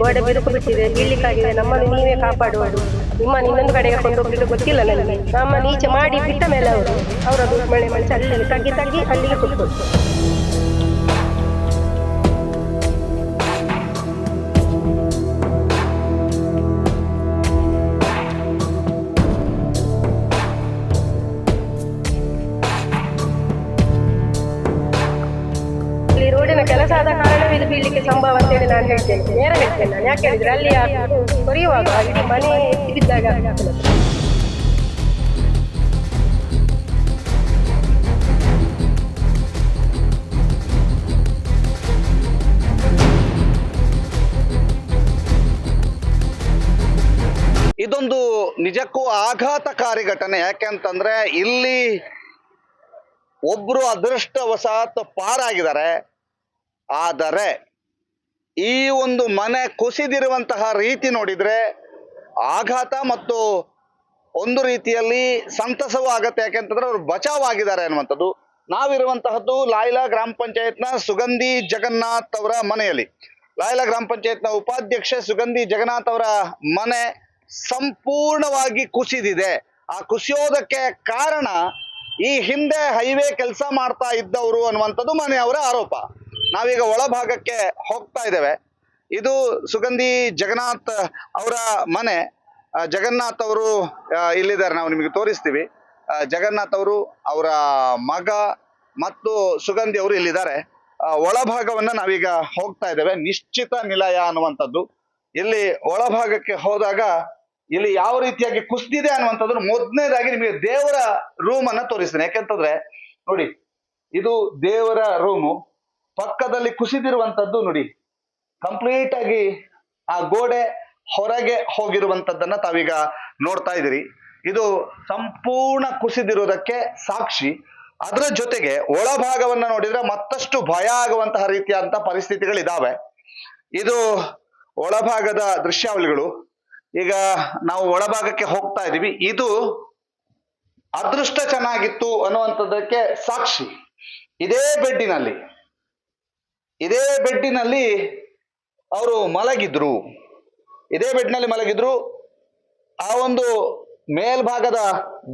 ಗೋಡೆ ಬಿರುಕು ಬಿಟ್ಟಿದೆ. ನಮ್ಮನ್ನು ನೀವೇ ಕಾಪಾಡುವುದು ನಿಮ್ಮನ್ನು ಇನ್ನೊಂದು ಕಡೆಗೆ ಕೊಂಡೋಗ್ಲಿಕ್ಕೆ ಗೊತ್ತಿಲ್ಲ ನನಗೆ. ನಮ್ಮನ್ನು ಈಚೆ ಮಾಡಿ ಬಿಟ್ಟ ಮೇಲೆ ಅವರು. ಅವರದು ಮಳೆ ಮಳೆ ಅಲ್ಲಿ ತಗ್ಗಿ ತಗ್ಗಿ ಅಲ್ಲಿಗೆ ಕೂತ್ಕೊಂಡು ನಾನು ಯಾಕೆ ಹೇಳಿದ್ರೆ ಅಲ್ಲಿ ಕೊರೆಯುವಾಗ ಇಡೀ ಮನೆ ಬಿದ್ದಾಗ. ಇದೊಂದು ನಿಜಕ್ಕೂ ಆಘಾತಕಾರಿ ಘಟನೆ. ಯಾಕೆಂತಂದ್ರೆ ಇಲ್ಲಿ ಒಬ್ರು ಅದೃಷ್ಟವಶಾತ್ ಪಾರಾಗಿದ್ದಾರೆ. ಆದರೆ ಈ ಒಂದು ಮನೆ ಕುಸಿದಿರುವಂತಹ ರೀತಿ ನೋಡಿದ್ರೆ ಆಘಾತ ಮತ್ತು ಒಂದು ರೀತಿಯಲ್ಲಿ ಸಂತಸವೂ ಆಗತ್ತೆ. ಯಾಕೆಂತಂದ್ರೆ ಅವರು ಬಚಾವ್ ಆಗಿದ್ದಾರೆ ಅನ್ನುವಂಥದ್ದು. ನಾವಿರುವಂತಹದ್ದು ಲಾಯ್ಲಾ ಗ್ರಾಮ ಪಂಚಾಯತ್ನ ಸುಗಂಧಿ ಜಗನ್ನಾಥ್ ಅವರ ಮನೆಯಲ್ಲಿ. ಲಾಯ್ಲಾ ಗ್ರಾಮ ಪಂಚಾಯತ್ನ ಉಪಾಧ್ಯಕ್ಷೆ ಸುಗಂಧಿ ಜಗನ್ನಾಥ್ ಅವರ ಮನೆ ಸಂಪೂರ್ಣವಾಗಿ ಕುಸಿದಿದೆ. ಆ ಕುಸಿಯೋದಕ್ಕೆ ಕಾರಣ ಈ ಹಿಂದೆ ಹೈವೇ ಕೆಲಸ ಮಾಡ್ತಾ ಇದ್ದವರು ಅನ್ನುವಂಥದ್ದು ಮನೆಯವರ ಆರೋಪ. ನಾವೀಗ ಒಳಭಾಗಕ್ಕೆ ಹೋಗ್ತಾ ಇದ್ದೇವೆ. ಇದು ಸುಗಂಧಿ ಜಗನ್ನಾಥ್ ಅವರ ಮನೆ. ಜಗನ್ನಾಥ್ ಅವರು ಇಲ್ಲಿದ್ದಾರೆ, ನಾವು ನಿಮಗೆ ತೋರಿಸ್ತೀವಿ. ಜಗನ್ನಾಥ್ ಅವರು ಅವರ ಮಗ ಮತ್ತು ಸುಗಂಧಿ ಅವರು ಇಲ್ಲಿದ್ದಾರೆ. ಒಳಭಾಗವನ್ನ ನಾವೀಗ ಹೋಗ್ತಾ ಇದ್ದೇವೆ. ನಿಶ್ಚಿತ ನಿಲಯ ಅನ್ನುವಂಥದ್ದು. ಇಲ್ಲಿ ಒಳಭಾಗಕ್ಕೆ ಹೋದಾಗ ಇಲ್ಲಿ ಯಾವ ರೀತಿಯಾಗಿ ಕುಸಿದಿದೆ ಅನ್ನುವಂಥದ್ದು ಮೊದಲನೇದಾಗಿ ನಿಮಗೆ ದೇವರ ರೂಮ್ ಅನ್ನ ತೋರಿಸ್ತೇನೆ. ಯಾಕೆಂತಂದ್ರೆ, ನೋಡಿ, ಇದು ದೇವರ ರೂಮು ಪಕ್ಕದಲ್ಲಿ ಕುಸಿದಿರುವಂತದ್ದು ನೋಡಿ. ಕಂಪ್ಲೀಟ್ ಆಗಿ ಆ ಗೋಡೆ ಹೊರಗೆ ಹೋಗಿರುವಂತದ್ದನ್ನ ತಾವೀಗ ನೋಡ್ತಾ ಇದ್ದೀರಿ. ಇದು ಸಂಪೂರ್ಣ ಕುಸಿದಿರುವುದಕ್ಕೆ ಸಾಕ್ಷಿ. ಅದರ ಜೊತೆಗೆ ಒಳಭಾಗವನ್ನ ನೋಡಿದ್ರೆ ಮತ್ತಷ್ಟು ಭಯ ಆಗುವಂತಹ ರೀತಿಯಾದಂಥ ಪರಿಸ್ಥಿತಿಗಳಿದಾವೆ. ಇದು ಒಳಭಾಗದ ದೃಶ್ಯಾವಳಿಗಳು. ಈಗ ನಾವು ಒಳಭಾಗಕ್ಕೆ ಹೋಗ್ತಾ ಇದೀವಿ ಇದು ಅದೃಷ್ಟ ಚೆನ್ನಾಗಿತ್ತು ಅನ್ನುವಂಥದ್ದಕ್ಕೆ ಸಾಕ್ಷಿ. ಇದೇ ಬೆಡ್ಡಿನಲ್ಲಿ ಇದೇ ಬೆಡ್ಡಿನಲ್ಲಿ ಅವರು ಮಲಗಿದ್ರು. ಇದೇ ಬೆಡ್ನಲ್ಲಿ ಮಲಗಿದ್ರು. ಆ ಒಂದು ಮೇಲ್ಭಾಗದ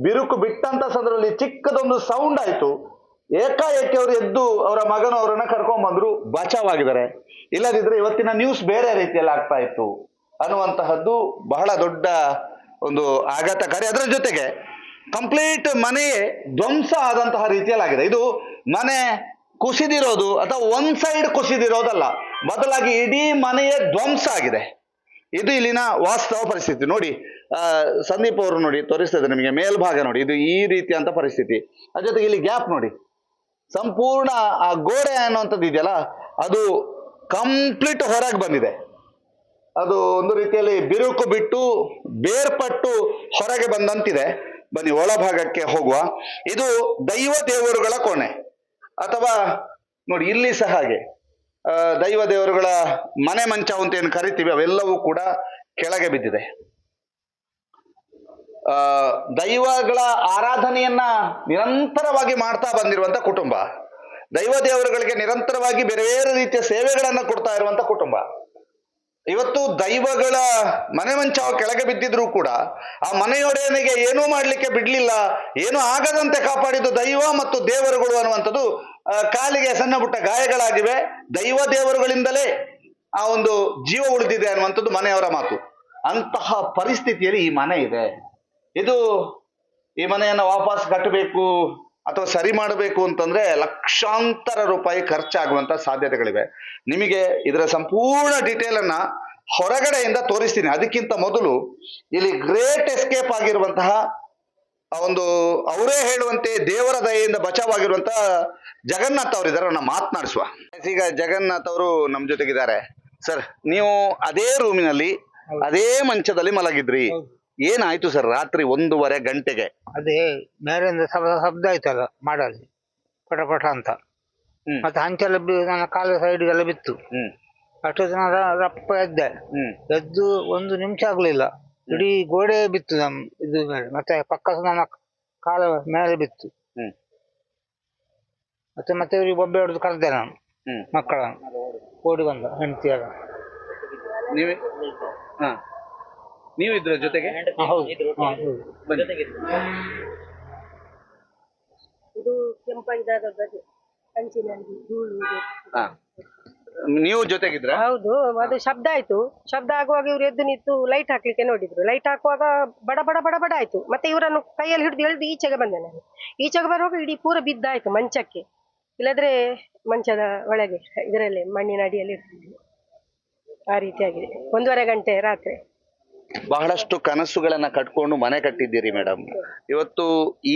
ಬಿರುಕು ಬಿಟ್ಟಂತ ಸಂದರ್ಭದಲ್ಲಿ ಚಿಕ್ಕದೊಂದು ಸೌಂಡ್ ಆಯಿತು. ಏಕಾಏಕಿ ಅವರು ಎದ್ದು ಅವರ ಮಗನು ಅವರನ್ನ ಕರ್ಕೊಂಡ್ ಬಂದ್ರು. ಬಚಾವಾಗಿದ್ದಾರೆ. ಇಲ್ಲದಿದ್ರೆ ಇವತ್ತಿನ ನ್ಯೂಸ್ ಬೇರೆ ರೀತಿಯಲ್ಲಿ ಆಗ್ತಾ ಇತ್ತು ಅನ್ನುವಂತಹದ್ದು ಬಹಳ ದೊಡ್ಡ ಒಂದು ಆಘಾತಕಾರಿ. ಅದರ ಜೊತೆಗೆ ಕಂಪ್ಲೀಟ್ ಮನೆಯೇ ಧ್ವಂಸ ಆದಂತಹ ರೀತಿಯಲ್ಲಾಗಿದೆ. ಇದು ಮನೆ ಕುಸಿದಿರೋದು ಅಥವಾ ಒಂದ್ ಸೈಡ್ ಕುಸಿದಿರೋದಲ್ಲ. ಬದಲಾಗಿ ಇಡೀ ಮನೆಯ ಧ್ವಂಸ ಆಗಿದೆ. ಇದು ಇಲ್ಲಿನ ವಾಸ್ತವ ಪರಿಸ್ಥಿತಿ. ನೋಡಿ ಸಂದೀಪ್ ಅವರು ನೋಡಿ ತೋರಿಸ್ತದೆ ನಿಮಗೆ, ಮೇಲ್ಭಾಗ ನೋಡಿ, ಇದು ಈ ರೀತಿಯಂತ ಪರಿಸ್ಥಿತಿ. ಅದ್ರ ಜೊತೆಗೆ ಇಲ್ಲಿ ಗ್ಯಾಪ್ ನೋಡಿ. ಸಂಪೂರ್ಣ ಆ ಗೋಡೆ ಅನ್ನುವಂಥದ್ದು ಇದೆಯಲ್ಲ, ಅದು ಕಂಪ್ಲೀಟ್ ಹೊರಗೆ ಬಂದಿದೆ. ಅದು ಒಂದು ರೀತಿಯಲ್ಲಿ ಬಿರುಕು ಬಿಟ್ಟು ಬೇರ್ಪಟ್ಟು ಹೊರಗೆ ಬಂದಂತಿದೆ. ಬನ್ನಿ, ಒಳಭಾಗಕ್ಕೆ ಹೋಗುವ. ಇದು ದೈವ ದೇವರುಗಳ ಕೋಣೆ. ಅಥವಾ ನೋಡಿ ಇಲ್ಲಿ ಸಹ ಹಾಗೆ ದೈವ ದೇವರುಗಳ ಮನೆ ಮಂಚ ಅಂತ ಏನು ಕರಿತೀವಿ, ಅವೆಲ್ಲವೂ ಕೂಡ ಕೆಳಗೆ ಬಿದ್ದಿದೆ. ಆ, ದೈವಗಳ ಆರಾಧನೆಯನ್ನ ನಿರಂತರವಾಗಿ ಮಾಡ್ತಾ ಬಂದಿರುವಂತ ಕುಟುಂಬ. ದೈವ ದೇವರುಗಳಿಗೆ ನಿರಂತರವಾಗಿ ಬೇರೆ ಬೇರೆ ರೀತಿಯ ಸೇವೆಗಳನ್ನ ಕೊಡ್ತಾ ಇರುವಂತ ಕುಟುಂಬ. ಇವತ್ತು ದೈವಗಳ ಮನೆ ಮಂಚ ಕೆಳಗೆ ಬಿದ್ದಿದ್ರು ಕೂಡ ಆ ಮನೆಯೊಡೆಯನಿಗೆ ಏನೂ ಮಾಡಲಿಕ್ಕೆ ಬಿಡಲಿಲ್ಲ, ಏನೂ ಆಗದಂತೆ ಕಾಪಾಡಿದ್ದು ದೈವ ಮತ್ತು ದೇವರುಗಳು ಅನ್ನುವಂಥದ್ದು ಕಾಲಿಗೆ ಸಣ್ಣ ಪುಟ್ಟ ಗಾಯಗಳಾಗಿವೆ. ದೈವ ದೇವರುಗಳಿಂದಲೇ ಆ ಒಂದು ಜೀವ ಉಳಿದಿದೆ ಅನ್ನುವಂಥದ್ದು ಮನೆಯವರ ಮಾತು. ಅಂತಹ ಪರಿಸ್ಥಿತಿಯಲ್ಲಿ ಈ ಮನೆ ಇದೆ. ಇದು ಈ ಮನೆಯನ್ನ ವಾಪಸ್ ಕಟ್ಟಬೇಕು. ಅಥವಾ ಸರಿ ಮಾಡಬೇಕು ಅಂತಂದ್ರೆ ಲಕ್ಷಾಂತರ ರೂಪಾಯಿ ಖರ್ಚಾಗುವಂತ ಸಾಧ್ಯತೆಗಳಿವೆ. ನಿಮಗೆ ಇದರ ಸಂಪೂರ್ಣ ಡೀಟೇಲ್ ಅನ್ನ ಹೊರಗಡೆಯಿಂದ ತೋರಿಸ್ತೀನಿ. ಅದಕ್ಕಿಂತ ಮೊದಲು ಇಲ್ಲಿ ಗ್ರೇಟ್ ಎಸ್ಕೇಪ್ ಆಗಿರುವಂತಹ ಒಂದು ಅವರೇ ಹೇಳುವಂತೆ ದೇವರ ದಯೆಯಿಂದ ಬಚಾವಾಗಿರುವಂತಹ ಜಗನ್ನಾಥ್ ಅವರು ಇದಾರೆ. ಮಾತನಾಡಿಸುವ. ಈಗ ಜಗನ್ನಾಥ್ ಅವರು ನಮ್ಮ ಜೊತೆಗಿದ್ದಾರೆ. ಸರ್, ನೀವು ಅದೇ ರೂಮಿನಲ್ಲಿ ಅದೇ ಮಂಚದಲ್ಲಿ ಮಲಗಿದ್ರಿ. ಏನಾಯ್ತು ಸರ್ ರಾತ್ರಿ ಒಂದೂವರೆ ಗಂಟೆಗೆ? ಅದೇ ಮೇಲಿಂದ ಶಬ್ದ ಶಬ್ದ ಆಯ್ತಲ್ಲ ಮಾಡಲ್ಲಿ ಪಟ ಪಟ ಅಂತ. ಹ್ಮ್. ಮತ್ತೆ ಹಂಚೆಲ್ಲ ಬಿ ನನ್ನ ಕಾಲ ಸೈಡ್ಗೆಲ್ಲ ಬಿತ್ತು. ಹ್ಮ್. ಅಷ್ಟು ಜನ ರಪ್ಪ ಎದ್ದೆ. ಹ್ಮ್. ಎದ್ದು ಒಂದು ನಿಮಿಷ ಆಗ್ಲಿಲ್ಲ. ಇಡೀ ಗೋಡೆ ಬಿತ್ತು ನಮ್ ಇದು ಮೇಲೆ. ಮತ್ತೆ ಪಕ್ಕ ನನ್ನ ಕಾಲ ಮೇಲೆ ಬಿತ್ತು. ಹ್ಮ್. ಮತ್ತೆ ಮತ್ತೆ ಇವ್ರಿಗೆ ಬೊಬ್ಬೆ ಹೊಡೆದು ಕರೆದೆ ನಾನು. ಮಕ್ಕಳ ಮಕ್ಕಳನ್ನು. ಓಡಿ ಬಂದ ಹೆಂಡತಿಯಾಗ ನೀವೇ? ಹಾ. ನೀವು ಇದ್ರ ಜೊತೆಗೆ. ಇದು ಕಂಚಿನಲ್ಲಿ ಧೂಳು. ಹಾ. ನೀವು ಜೊತೆಗಿದ್ರ? ಹೌದು ಅದು ಶಬ್ದ ಆಯ್ತು. ಶಬ್ದ ಆಗುವಾಗ ಇವ್ರು ಎದ್ದು ನಿಂತು ಲೈಟ್ ಹಾಕ್ಲಿಕ್ಕೆ ನೋಡಿದ್ರು. ಲೈಟ್ ಹಾಕುವಾಗ ಬಡ ಬಡ ಬಡ ಬಡ ಆಯ್ತು. ಮತ್ತೆ ಇವರನ್ನು ಕೈಯಲ್ಲಿ ಹಿಡಿದು ಎಳ್ದು ಈಚೆಗೆ ಬಂದೆ ನಾನು. ಈಚೆಗೆ ಬರುವಾಗ ಇಡೀ ಪೂರ ಬಿದ್ದಾಯ್ತು ಮಂಚಕ್ಕೆ. ಇಲ್ಲದ್ರೆ ಮಂಚದ ಒಳಗೆ ಇದರಲ್ಲಿ ಮಣ್ಣಿನ ಅಡಿಯಲ್ಲಿ ಇರ್ತಿದ್ವಿ. ಆ ರೀತಿಯಾಗಿದೆ. ಒಂದೂವರೆ ಗಂಟೆ ರಾತ್ರಿ. ಬಹಳಷ್ಟು ಕನಸುಗಳನ್ನ ಕಟ್ಕೊಂಡು ಮನೆ ಕಟ್ಟಿದ್ದೀರಿ ಮೇಡಮ್. ಇವತ್ತು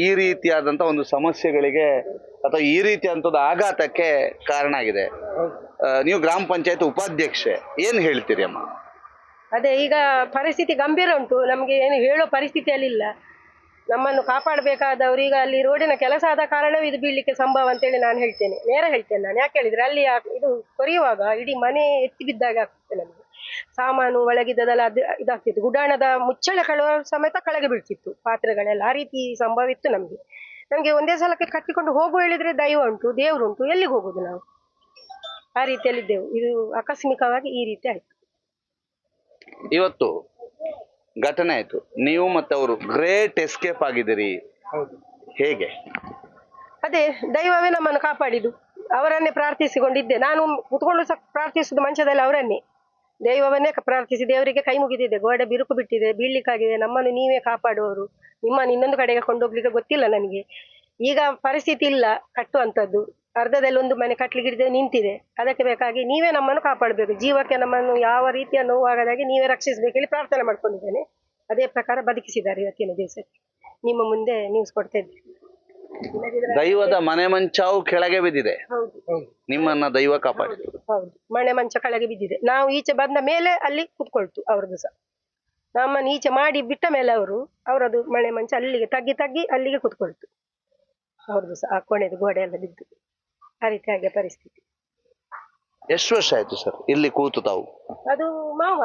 ಈ ರೀತಿಯಾದಂತ ಒಂದು ಸಮಸ್ಯೆಗಳಿಗೆ ಅಥವಾ ಈ ರೀತಿಯಾದಂಥದ್ದು ಆಘಾತಕ್ಕೆ ಕಾರಣ ಆಗಿದೆ. ನೀವು ಗ್ರಾಮ ಪಂಚಾಯತ್ ಉಪಾಧ್ಯಕ್ಷೆ, ಏನ್ ಹೇಳ್ತೀರಿ ಅಮ್ಮ? ಅದೇ, ಈಗ ಪರಿಸ್ಥಿತಿ ಗಂಭೀರ ಉಂಟು. ನಮಗೆ ಏನು ಹೇಳೋ ಪರಿಸ್ಥಿತಿಯಲ್ಲಿ ಇಲ್ಲ. ನಮ್ಮನ್ನು ಕಾಪಾಡಬೇಕಾದವರು ಈಗ ಅಲ್ಲಿ ರೋಡಿನ ಕೆಲಸ ಆದ ಕಾರಣವೇ ಇದು ಬೀಳಲಿಕ್ಕೆ ಸಂಭವ ಅಂತೇಳಿ ನಾನು ಹೇಳ್ತೇನೆ. ನೇರ ಹೇಳ್ತೇನೆ ನಾನು. ಯಾಕೆ ಹೇಳಿದ್ರೆ ಅಲ್ಲಿ ಇದು ಕೊರೆಯುವಾಗ ಇಡೀ ಮನೆ ಎತ್ತಿ ಬಿದ್ದಾಗ ಆಗ್ತದೆ ನಮಗೆ. ಸಾಮಾನು ಒಳಗಿದ್ದದೆಲ್ಲ ಅದು ಇದಾಗ್ತಿತ್ತು. ಗುಡಾಣದ ಮುಚ್ಚಳ ಕಳುವ ಸಮೇತ ಕೆಳಗೆ ಬೀಳ್ತಿತ್ತು ಪಾತ್ರೆಗಳೆಲ್ಲ. ಆ ರೀತಿ ಸಂಭವ ಇತ್ತು ನಮಗೆ. ನಮಗೆ ಒಂದೇ ಸಲಕ್ಕೆ ಕಟ್ಟಿಕೊಂಡು ಹೋಗು ಹೇಳಿದ್ರೆ ದೈವ ಉಂಟು ದೇವ್ರು ಉಂಟು ಎಲ್ಲಿಗೆ ಹೋಗುದು ನಾವು? ಆ ರೀತಿಯಲ್ಲಿದ್ದೆವು. ಇದು ಆಕಸ್ಮಿಕವಾಗಿ ಈ ರೀತಿ ಆಯ್ತು. ಇವತ್ತು ಘಟನೆ ಆಯ್ತು. ನೀವು ಮತ್ತೆ ಅವರು ಗ್ರೇಟ್ ಎಸ್ಕೇಪ್ ಆಗಿದ್ದೀರಿ. ಹೌದು. ಹೇಗೆ? ಅದೇ ದೈವವೇ ನಮ್ಮನ್ನು ಕಾಪಾಡಿದ್ದು. ಅವರನ್ನೇ ಪ್ರಾರ್ಥಿಸಿಕೊಂಡಿದ್ದೆ. ನಾನು ಕುತ್ಕೊಂಡು ಸಹ ಪ್ರಾರ್ಥಿಸುದು ಮಂಚದಲ್ಲಿ ಅವರನ್ನೇ. ದೈವವನ್ನೇ ಪ್ರಾರ್ಥಿಸಿ ದೇವರಿಗೆ ಕೈ ಮುಗಿದಿದೆ. ಗೋಡೆ ಬಿರುಕು ಬಿಟ್ಟಿದೆ. ಬೀಳ್ಲಿಕ್ಕಾಗಿದೆ. ನಮ್ಮನ್ನು ನೀವೇ ಕಾಪಾಡುವವರು ನಿಮ್ಮನ್ನು ಇನ್ನೊಂದು ಕಡೆಗೆ ಕೊಂಡೋಗ್ಲಿಕ್ಕೆ ಗೊತ್ತಿಲ್ಲ ನನಗೆ. ಈಗ ಪರಿಸ್ಥಿತಿ ಇಲ್ಲ. ಕಟ್ಟುವಂಥದ್ದು. ಅರ್ಧದಲ್ಲಿ ಒಂದು ಮನೆ ಕಟ್ಟಲಿಗಿಡಿದೆ ನಿಂತಿದೆ. ಅದಕ್ಕೆ ಬೇಕಾಗಿ ನೀವೇ ನಮ್ಮನ್ನು ಕಾಪಾಡಬೇಕು. ಜೀವಕ್ಕೆ ನಮ್ಮನ್ನು ಯಾವ ರೀತಿಯ ನೋವಾಗದಾಗೆ ನೀವೇ ರಕ್ಷಿಸಬೇಕು ಹೇಳಿ ಪ್ರಾರ್ಥನೆ ಮಾಡ್ಕೊಂಡಿದ್ದೇನೆ. ಅದೇ ಪ್ರಕಾರ ಬದುಕಿಸಿದ್ದಾರೆ ಇವತ್ತಿನ ದಿವಸಕ್ಕೆ. ನಿಮ್ಮ ಮುಂದೆ ನ್ಯೂಸ್ ಕೊಡ್ತಾ ಇದ್ದೇನೆ. ದೈವದ ಮನೆ ಮಂಚಾವು ಕೆಳಗೆ ಬಿದ್ದಿದೆ. ನಿಮ್ಮನ್ನ ದೈವ ಕಾಪಾಡಿ. ಹೌದು ಮನೆ ಮಂಚ ಕೆಳಗೆ ಬಿದ್ದಿದೆ. ನಾವು ಈಚೆ ಬಂದ ಮೇಲೆ ಅಲ್ಲಿ ಕುತ್ಕೊಳ್ತು ಅವ್ರದ್ದು ಸಹ. ನಮ್ಮನ್ನು ಈಚೆ ಮಾಡಿ ಬಿಟ್ಟ ಮೇಲೆ ಅವರು ಅವರದು ಮನೆ ಮಂಚ ಅಲ್ಲಿಗೆ ತಗ್ಗಿ ತಗ್ಗಿ ಅಲ್ಲಿಗೆ ಕುತ್ಕೊಳ್ತು. ಅವ್ರದ್ದು ಸಹ ಆ ಕೊನೆದು ಗೋಡೆ ಎಲ್ಲ ಬಿದ್ದು. ಆ ರೀತಿಯಾಗಿಯ ಪರಿಸ್ಥಿತಿ. ಎಷ್ಟು ವರ್ಷ ಆಯ್ತು ಸರ್ ಇಲ್ಲಿ ಕೂತು ತಾವು? ಅದು ಮಾವ.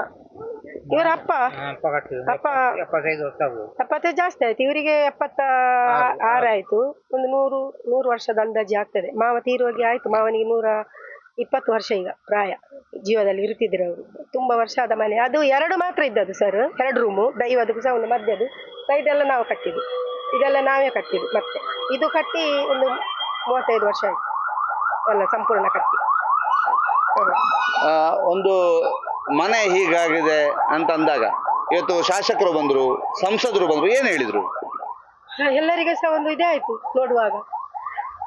ಇವರ ಅಪ್ಪ. ಅಪ್ಪ ಕಟ್ಟಿದ್ರು ಅಪ್ಪ ಎಪ್ಪತ್ತೈದು ವರ್ಷ ಆಗ್ಬೋದು. ಎಪ್ಪತ್ತೈದು ಜಾಸ್ತಿ ಆಯ್ತು. ಇವರಿಗೆ ಎಪ್ಪತ್ತ ಆರಾಯ್ತು ಒಂದು ನೂರು ನೂರು ವರ್ಷದ ಅಂದಾಜು ಆಗ್ತದೆ. ಮಾವ ತೀರೋಗಿ ಆಯ್ತು. ಮಾವನಿಗೆ ನೂರ ಇಪ್ಪತ್ತು ವರ್ಷ ಈಗ ಪ್ರಾಯ. ಜೀವದಲ್ಲಿ ಇರ್ತಿದ್ರು ಅವರು. ತುಂಬಾ ವರ್ಷ ಆದ ಮನೆ. ಅದು ಎರಡು ಮಾತ್ರ ಇದ್ದದ್ದು ಸರ್ ಎರಡು ರೂಮು ದೈವದಕ್ಕೂ ಸಹ ಒಂದು ಮಧ್ಯದ್ದು. ಇದೆಲ್ಲ ನಾವು ಕಟ್ಟಿದ್ವಿ ಇದೆಲ್ಲ ನಾವೇ ಕಟ್ಟಿದ್ವಿ ಮತ್ತೆ. ಇದು ಕಟ್ಟಿ ಒಂದು ಮೂವತ್ತೈದು ವರ್ಷ ಆಯ್ತು. ಎಲ್ಲ ಸಂಪೂರ್ಣ ಕಟ್ಟಿ. ಆ, ಒಂದು ಮನೆ ಹೀಗಾಗಿದೆ ಅಂತ ಅಂದಾಗ ಇವತ್ತು ಶಾಸಕರು ಬಂದ್ರು ಸಂಸದರು ಬಂದ್ರು ಏನ್ ಹೇಳಿದ್ರು? ಎಲ್ಲರಿಗೂ ಸಹ ಒಂದು ಇದೇ ಆಯ್ತು ನೋಡುವಾಗ.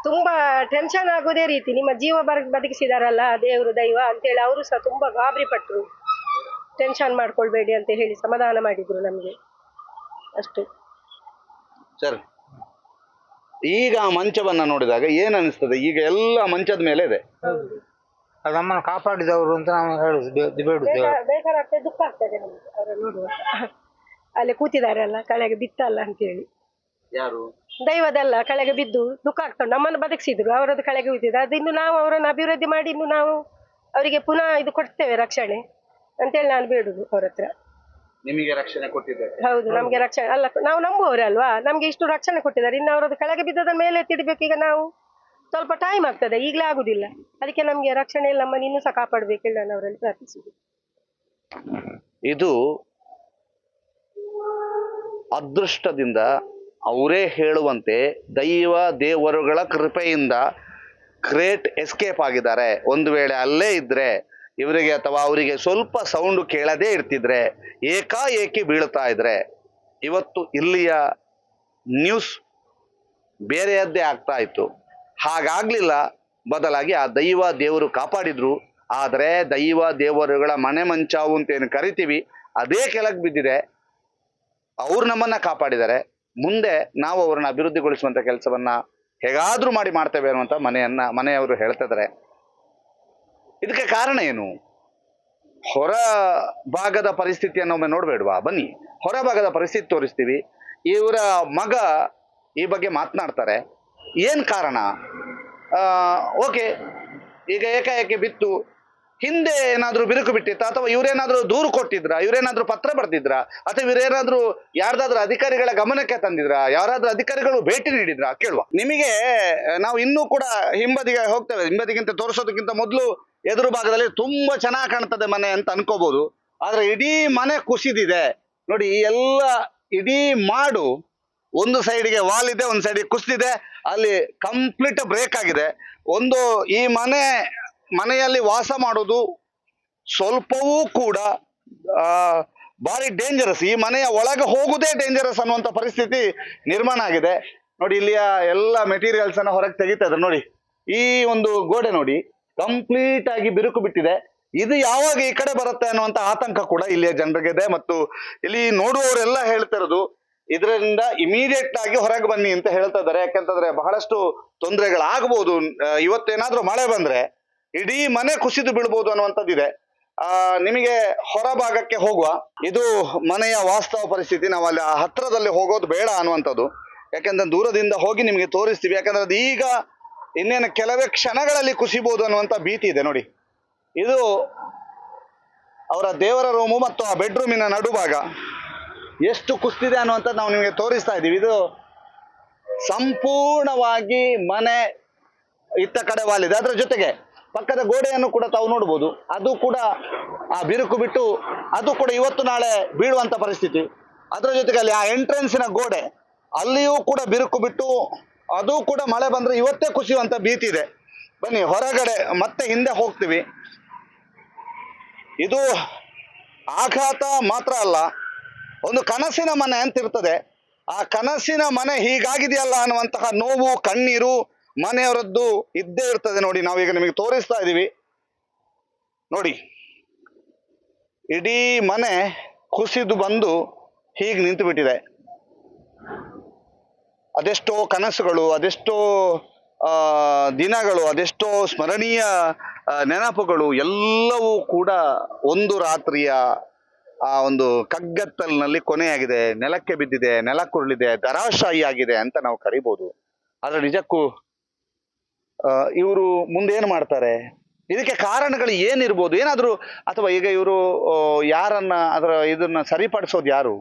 ತುಂಬಾ ಟೆನ್ಷನ್ ಆಗೋದೇ ರೀತಿ ನಿಮ್ಮ ಜೀವ ಬರ ಬದುಕಿಸಿದಾರಲ್ಲ ದೇವರು ದೈವ ಅಂತೇಳಿ ಅವರು ಸಹ ತುಂಬಾ ಗಾಬರಿ ಪಟ್ರು. ಟೆನ್ಷನ್ ಮಾಡ್ಕೊಳ್ಬೇಡಿ ಅಂತ ಹೇಳಿ ಸಮಾಧಾನ ಮಾಡಿದ್ರು ನಮಗೆ. ಅಷ್ಟು. ಸರ್ ಈಗ ಆ ಮಂಚವನ್ನ ನೋಡಿದಾಗ ಏನ್ ಅನಿಸ್ತದೆ? ಈಗ ಎಲ್ಲ ಮಂಚದ ಮೇಲೆ ಇದೆ. ನಮ್ಮನ್ನು ಕಾಪಾಡಿದವರು ಅಂತ ನಾವು ಹೇಳುದು ಬೇ- ಬೇಡುದು. ದುಃಖ ಆಗ್ತದೆ ನಮ್ಗೆ ಅವರ ನೋಡುವಾಗ ಅಲ್ಲಿ ಕೂತಿದ್ದಾರೆ ಅಲ್ಲ ಕಳೆಗೆ ಬಿತ್ತಲ್ಲ ಅಂತೇಳಿ. ಯಾರು? ದೈವದಲ್ಲ ಕಳೆಗೆ ಬಿದ್ದು ದುಃಖ ಆಗ್ತದೆ. ನಮ್ಮನ್ನು ಬದುಕಿಸಿದ್ರು ಅವರದ್ದು ಕಳೆಗೆ ಬಿದ್ದಿದ್ದು ಅದು ಇನ್ನು ನಾವು ಅವರನ್ನು ಅಭಿವೃದ್ಧಿ ಮಾಡಿ ಇನ್ನು ನಾವು ಅವರಿಗೆ ಪುನಃ ಇದು ಕೊಡ್ತೇವೆ ರಕ್ಷಣೆ ಅಂತೇಳಿ ನಾನು ಬೇಡುದು ಅವ್ರ ಹತ್ರ. ನಿಮಗೆ ರಕ್ಷಣೆ ಕೊಟ್ಟಿದ್ದಾರೆ. ಹೌದು ನಮ್ಗೆ ರಕ್ಷಣೆ ಅಲ್ಲ ನಾವು ನಂಬುವವರೇ ಅಲ್ವಾ? ನಮ್ಗೆ ಇಷ್ಟು ರಕ್ಷಣೆ ಕೊಟ್ಟಿದ್ದಾರೆ. ಇನ್ನು ಅವರದ್ದು ಕೆಳಗೆ ಬಿದ್ದದ ಮೇಲೆ ತಿಡಬೇಕು ಈಗ ನಾವು. ಸ್ವಲ್ಪ ಟೈಮ್ ಆಗ್ತದೆ, ಈಗಲೇ ಆಗುದಿಲ್ಲ. ಅದಕ್ಕೆ ನಮಗೆ ರಕ್ಷಣೆ ನಮ್ಮನ್ನು ಇನ್ನೂ ಸಹ ಕಾಪಾಡಬೇಕು ನಾನು ಅವರಲ್ಲಿ ಪ್ರಾರ್ಥಿಸುದು. ಇದು ಅದೃಷ್ಟದಿಂದ ಅವರೇ ಹೇಳುವಂತೆ ದೈವ ದೇವರುಗಳ ಕೃಪೆಯಿಂದ ಗ್ರೇಟ್ ಎಸ್ಕೇಪ್ ಆಗಿದ್ದಾರೆ. ಒಂದು ವೇಳೆ ಅಲ್ಲೇ ಇದ್ರೆ ಇವರಿಗೆ ಅಥವಾ ಅವರಿಗೆ ಸ್ವಲ್ಪ ಸೌಂಡು ಕೇಳದೇ ಇರ್ತಿದ್ರೆ, ಏಕಾಏಕಿ ಬೀಳ್ತಾ ಇದ್ರೆ, ಇವತ್ತು ಇಲ್ಲಿಯ ನ್ಯೂಸ್ ಬೇರೆಯದ್ದೇ ಆಗ್ತಾ ಇತ್ತು. ಹಾಗಾಗ್ಲಿಲ್ಲ. ಬದಲಾಗಿ ಆ ದೈವ ದೇವರು ಕಾಪಾಡಿದ್ರು. ಆದರೆ ದೈವ ದೇವರುಗಳ ಮನೆ ಮಂಚಾವು ಅಂತ ಏನು ಕರಿತೀವಿ, ಅದೇ ಕೆಳಗೆ ಬಿದ್ದಿದೆ. ಅವ್ರು ನಮ್ಮನ್ನ ಕಾಪಾಡಿದ್ದಾರೆ. ಮುಂದೆ ನಾವು ಅವ್ರನ್ನ ಅಭಿವೃದ್ಧಿಗೊಳಿಸುವಂತ ಕೆಲಸವನ್ನ ಹೇಗಾದ್ರೂ ಮಾಡಿ ಮಾಡ್ತೇವೆ ಅನ್ನುವಂತ ಮನೆಯನ್ನ, ಮನೆಯವರು ಹೇಳ್ತಿದ್ದಾರೆ ಇದಕ್ಕೆ ಕಾರಣ ಏನು? ಹೊರ ಭಾಗದ ಪರಿಸ್ಥಿತಿಯನ್ನು ಒಮ್ಮೆ ನೋಡ್ಬೇಡ್ವಾ? ಬನ್ನಿ. ಹೊರ ಭಾಗದ ಪರಿಸ್ಥಿತಿ ತೋರಿಸ್ತೀವಿ. ಇವರ ಮಗ ಈ ಬಗ್ಗೆ ಮಾತನಾಡ್ತಾರೆ. ಏನ್ ಕಾರಣ? ಓಕೆ, ಈಗ ಏಕಾಏಕಿ ಬಿತ್ತು. ಹಿಂದೆ ಏನಾದರೂ ಬಿರುಕು ಬಿಟ್ಟಿತ್ತ? ಅಥವಾ ಇವರೇನಾದರೂ ದೂರು ಕೊಟ್ಟಿದ್ರ? ಇವರೇನಾದರೂ ಪತ್ರ ಬರೆದಿದ್ರ? ಅಥವಾ ಇವರೇನಾದರೂ ಯಾರ್ದಾದ್ರೂ ಅಧಿಕಾರಿಗಳ ಗಮನಕ್ಕೆ ತಂದಿದ್ರ? ಯಾರಾದರೂ ಅಧಿಕಾರಿಗಳು ಭೇಟಿ ನೀಡಿದ್ರ? ಕೇಳುವ. ನಿಮಗೆ ನಾವು ಇನ್ನೂ ಕೂಡ ಹಿಂಬದಿಗೆ ಹೋಗ್ತೇವೆ. ಹಿಂಬದಿಗಿಂತ ತೋರಿಸೋದಕ್ಕಿಂತ ಮೊದಲು ಎದುರು ಭಾಗದಲ್ಲಿ ತುಂಬ ಚೆನ್ನಾಗಿ ಕಾಣ್ತದೆ ಮನೆ ಅಂತ ಅನ್ಕೋಬಹುದು ಆದರೆ ಇಡೀ ಮನೆ ಕುಸಿದಿದೆ. ನೋಡಿ, ಈ ಎಲ್ಲ ಇಡೀ ಮಾಡು ಒಂದು ಸೈಡ್ಗೆ ವಾಲ್ ಇದೆ, ಒಂದು ಸೈಡ್ಗೆ ಕುಸಿದಿದೆ ಅಲ್ಲಿ ಕಂಪ್ಲೀಟ್ ಬ್ರೇಕ್ ಆಗಿದೆ. ಒಂದು ಈ ಮನೆ, ಮನೆಯಲ್ಲಿ ವಾಸ ಮಾಡೋದು ಸ್ವಲ್ಪವೂ ಕೂಡ ಭಾರಿ ಡೇಂಜರಸ್ ಈ ಮನೆಯ ಒಳಗೆ ಹೋಗುದೇ ಡೇಂಜರಸ್ ಅನ್ನುವಂಥ ಪರಿಸ್ಥಿತಿ ನಿರ್ಮಾಣ ಆಗಿದೆ. ನೋಡಿ, ಇಲ್ಲಿಯ ಎಲ್ಲ ಮೆಟೀರಿಯಲ್ಸ್ ಅನ್ನ ಹೊರಗೆ ತೆಗಿತಾ ಇದ್ದಾರೆ. ನೋಡಿ, ಈ ಒಂದು ಗೋಡೆ ನೋಡಿ ಕಂಪ್ಲೀಟ್ ಆಗಿ ಬಿರುಕು ಬಿಟ್ಟಿದೆ. ಇದು ಯಾವಾಗ ಈ ಕಡೆ ಬರುತ್ತೆ ಅನ್ನುವಂತ ಆತಂಕ ಕೂಡ ಇಲ್ಲಿಯ ಜನರಿಗೆ ಮತ್ತು ಇಲ್ಲಿ ನೋಡುವವರೆಲ್ಲ ಹೇಳ್ತಿರೋದು ಇದರಿಂದ ಇಮಿಡಿಯೇಟ್ ಆಗಿ ಹೊರಗೆ ಬನ್ನಿ ಅಂತ ಹೇಳ್ತಾ ಇದ್ದಾರೆ. ಯಾಕೆಂತಂದ್ರೆ ಬಹಳಷ್ಟು ತೊಂದರೆಗಳಾಗಬಹುದು ಇವತ್ತೇನಾದ್ರೂ ಮಳೆ ಬಂದ್ರೆ ಇಡೀ ಮನೆ ಕುಸಿದು ಬೀಳ್ಬೋದು ಅನ್ನುವಂಥದ್ದಿದೆ. ಆ, ನಿಮಗೆ ಹೊರಭಾಗಕ್ಕೆ ಹೋಗುವ, ಇದು ಮನೆಯ ವಾಸ್ತವ ಪರಿಸ್ಥಿತಿ. ನಾವು ಅಲ್ಲಿ ಹತ್ರದಲ್ಲಿ ಹೋಗೋದು ಬೇಡ ಅನ್ನುವಂಥದ್ದು. ಯಾಕೆಂದ್ರೆ ದೂರದಿಂದ ಹೋಗಿ ನಿಮಗೆ ತೋರಿಸ್ತೀವಿ. ಯಾಕಂದ್ರೆ ಅದು ಈಗ ಇನ್ನೇನು ಕೆಲವೇ ಕ್ಷಣಗಳಲ್ಲಿ ಕುಸಿಬಹುದು ಅನ್ನುವಂಥ ಭೀತಿ ಇದೆ ನೋಡಿ. ಇದು ಅವರ ದೇವರ ರೂಮು ಮತ್ತು ಆ ಬೆಡ್ರೂಮಿನ ನಡುಭಾಗ. ಎಷ್ಟು ಕುಸ್ತಿದೆ ಅನ್ನುವಂಥದ್ದು ನಾವು ನಿಮಗೆ ತೋರಿಸ್ತಾ ಇದ್ದೀವಿ. ಇದು ಸಂಪೂರ್ಣವಾಗಿ ಮನೆ ಇತ್ತ ಕಡೆ ವಾಲಿದೆ ಅದರ ಜೊತೆಗೆ ಪಕ್ಕದ ಗೋಡೆಯನ್ನು ಕೂಡ ತಾವು ನೋಡ್ಬೋದು. ಅದು ಕೂಡ ಆ ಬಿರುಕು ಬಿಟ್ಟು ಅದು ಕೂಡ ಇವತ್ತು ನಾಳೆ ಬೀಳುವಂಥ ಪರಿಸ್ಥಿತಿ. ಅದರ ಜೊತೆಗೆ ಅಲ್ಲಿ ಆ ಎಂಟ್ರೆನ್ಸಿನ ಗೋಡೆ, ಅಲ್ಲಿಯೂ ಕೂಡ ಬಿರುಕು ಬಿಟ್ಟು ಅದು ಕೂಡ ಮಳೆ ಬಂದರೆ ಇವತ್ತೇ ಕುಸಿಯುವಂಥ ಭೀತಿ ಇದೆ. ಬನ್ನಿ, ಹೊರಗಡೆ ಮತ್ತೆ ಹಿಂದೆ ಹೋಗ್ತೀವಿ. ಇದು ಆಘಾತ ಮಾತ್ರ ಅಲ್ಲ. ಒಂದು ಕನಸಿನ ಮನೆ ಅಂತ ಇರ್ತದೆ ಆ ಕನಸಿನ ಮನೆ ಹೀಗಾಗಿದೆಯಲ್ಲ ಅನ್ನುವಂತಹ ನೋವು, ಕಣ್ಣೀರು ಮನೆಯವರದ್ದು ಇದ್ದೇ ಇರ್ತದೆ ನೋಡಿ. ನಾವೀಗ ನಿಮಗೆ ತೋರಿಸ್ತಾ ಇದ್ದೀವಿ. ನೋಡಿ, ಇಡೀ ಮನೆ ಕುಸಿದು ಬಂದು ಹೀಗೆ ನಿಂತು ಬಿಟ್ಟಿದೆ ಅದೆಷ್ಟೋ ಕನಸುಗಳು, ಅದೆಷ್ಟೋ ದಿನಗಳು, ಅದೆಷ್ಟೋ ಸ್ಮರಣೀಯ ನೆನಪುಗಳು ಎಲ್ಲವೂ ಕೂಡ ಒಂದು ರಾತ್ರಿಯ ಆ ಒಂದು ಕಗ್ಗತ್ತಲಿನಲ್ಲಿ ಕೊನೆಯಾಗಿದೆ. ನೆಲಕ್ಕೆ ಬಿದ್ದಿದೆ, ನೆಲ ಕುರುಳಿದೆ, ಧರಾಶಾಯಿ ಆಗಿದೆ ಅಂತ ನಾವು ಕರಿಬಹುದು ಆದ್ರೆ ನಿಜಕ್ಕೂ ಇವರು ಮುಂದೇನು ಮಾಡ್ತಾರೆ? ಇದಕ್ಕೆ ಕಾರಣಗಳು ಏನಿರ್ಬೋದು? ಏನಾದರೂ, ಅಥವಾ ಈಗ ಇವರು ಯಾರನ್ನ, ಅದರ ಇದನ್ನ ಸರಿಪಡಿಸೋದು ಯಾರು?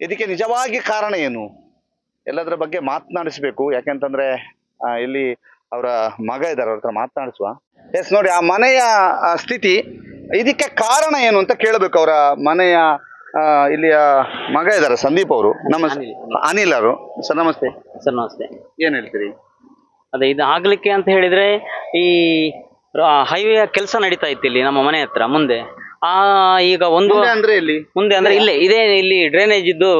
ಇದಕ್ಕೆ ನಿಜವಾಗಿ ಕಾರಣ ಏನು? ಎಲ್ಲದರ ಬಗ್ಗೆ ಮಾತನಾಡಿಸ್ಬೇಕು. ಯಾಕೆಂತಂದ್ರೆ ಇಲ್ಲಿ ಅವರ ಮಗ ಇದ್ದಾರೆ, ಅವ್ರ ಹತ್ರ ಮಾತನಾಡಿಸುವ. ಎಸ್, ನೋಡಿ, ಆ ಮನೆಯ ಸ್ಥಿತಿ ಇದಕ್ಕೆ ಕಾರಣ ಏನು ಅಂತ ಕೇಳಬೇಕು ಅವರ ಮನೆಯ ಇಲ್ಲಿಯ ಮಗ ಇದ್ದಾರೆ ಸಂದೀಪ್ ಅವರು. ನಮಸ್ತೆ ಅನಿಲ್. ಅವರು. ಸರ್ ನಮಸ್ತೆ. ಸರ್ ನಮಸ್ತೆ. ಏನ್ ಹೇಳ್ತೀರಿ? ಅದೇ ಇದು ಆಗ್ಲಿಕ್ಕೆ ಅಂತ ಹೇಳಿದ್ರೆ ಈ ಹೈವೇ ಕೆಲಸ ನಡೀತಾ ಇತ್ತು ಇಲ್ಲಿ ನಮ್ಮ ಮನೆ ಹತ್ರ ಮುಂದೆ. ಆ ಈಗ ಒಂದು ಮುಂದೆ ಅಂದ್ರೆ ಇಲ್ಲಿ ಮುಂದೆ ಅಂದ್ರೆ ಇಲ್ಲೇ. ಇದೇ ಇಲ್ಲಿ ಡ್ರೈನೇಜ್ ಇದ್ದು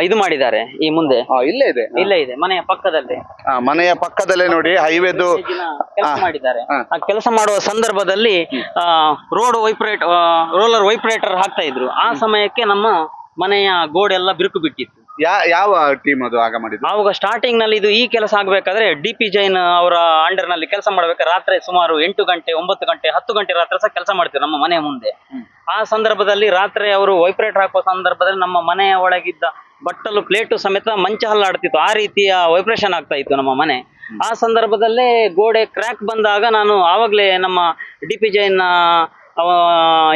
ಇದು ಮಾಡಿದ್ದಾರೆ ಈ ಮುಂದೆ. ಆ, ಇಲ್ಲೇ ಇದೆ. ಇಲ್ಲೇ ಇದೆ ಮನೆಯ ಪಕ್ಕದಲ್ಲಿ. ಆ, ಮನೆಯ ಪಕ್ಕದಲ್ಲೇ ನೋಡಿ ಹೈವೇದು ಕೆಲಸ ಮಾಡಿದ್ದಾರೆ. ಆ. ಆ ಕೆಲಸ ಮಾಡುವ ಸಂದರ್ಭದಲ್ಲಿ ರೋಡ್ ವೈಪ್ರೇಟ್ ರೋಲರ್ ವೈಪ್ರೇಟರ್ ಹಾಕ್ತಾ ಇದ್ರು. ಆ ಸಮಯಕ್ಕೆ ನಮ್ಮ ಮನೆಯ ಗೋಡೆ ಎಲ್ಲ ಬಿರುಕು ಬಿಟ್ಟಿತ್ತು. ಯಾವ ಟೀಮ್ ಅದು ಆಗ ಮಾಡಿದ್ರು ಆವಾಗ ಸ್ಟಾರ್ಟಿಂಗ್ನಲ್ಲಿ ಇದು ಈ ಕೆಲಸ ಆಗ್ಬೇಕಾದ್ರೆ ಡಿ ಪಿ ಜೈನ್ ಅವರ ಅಂಡರ್ನಲ್ಲಿ ಕೆಲಸ ಮಾಡ್ಬೇಕಾದ್ರೆ ರಾತ್ರಿ ಸುಮಾರು ಎಂಟು ಗಂಟೆ ಒಂಬತ್ತು ಗಂಟೆ ಹತ್ತು ಗಂಟೆ ರಾತ್ರಿ ಸಹ ಕೆಲಸ ಮಾಡ್ತೀವಿ ನಮ್ಮ ಮನೆ ಮುಂದೆ. ಆ ಸಂದರ್ಭದಲ್ಲಿ ರಾತ್ರಿ ಅವರು ವೈಬ್ರೇಟರ್ ಹಾಕುವ ಸಂದರ್ಭದಲ್ಲಿ ನಮ್ಮ ಮನೆಯ ಒಳಗಿದ್ದ ಬಟ್ಟಲು ಪ್ಲೇಟು ಸಮೇತ ಮಂಚ ಹಲ್ಲಾಡ್ತಿತ್ತು. ಆ ರೀತಿಯ ವೈಬ್ರೇಷನ್ ಆಗ್ತಾ ಇತ್ತು ನಮ್ಮ ಮನೆ. ಆ ಸಂದರ್ಭದಲ್ಲೇ ಗೋಡೆ ಕ್ರ್ಯಾಕ್ ಬಂದಾಗ ನಾನು ಆವಾಗಲೇ ನಮ್ಮ ಡಿ ಪಿ ಜೈನ್